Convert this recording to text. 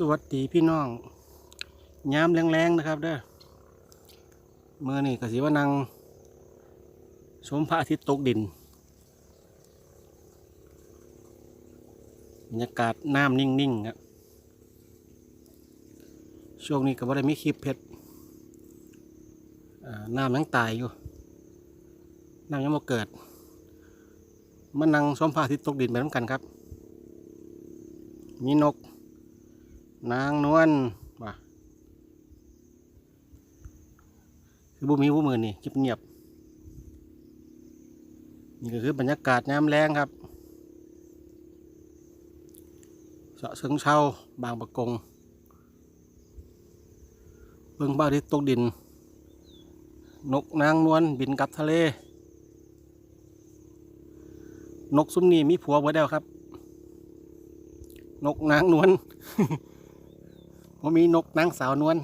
สวัสดีพี่น้องยามแรงๆนะครับเด้อเมื่อนี่ก็สิว่านังชมพระอาทิตย์ตกดินบรรยากาศน้ำนิ่งๆครับช่วงนี้ก็บ่ได้มีคลิปเพชรน้ำยังตายอยู่น้ำยังบ่เกิดมานังชมพระอาทิตย์ตกดินไปน้ำกันครับ มีนก นางนวลว่ะคือบุมีผู้มือนี่เงียบเงียบนี่ก็คือบรรยากาศยามแรงครับเสาะเชิงเช่าบางประกง เบิ่งบ้าที่ตกดิน นกนางนวลบินกลับทะเล นกซุ้มนี้มีผัวไว้แล้วครับ นกนางนวล ผมมีนกนางสาวนวล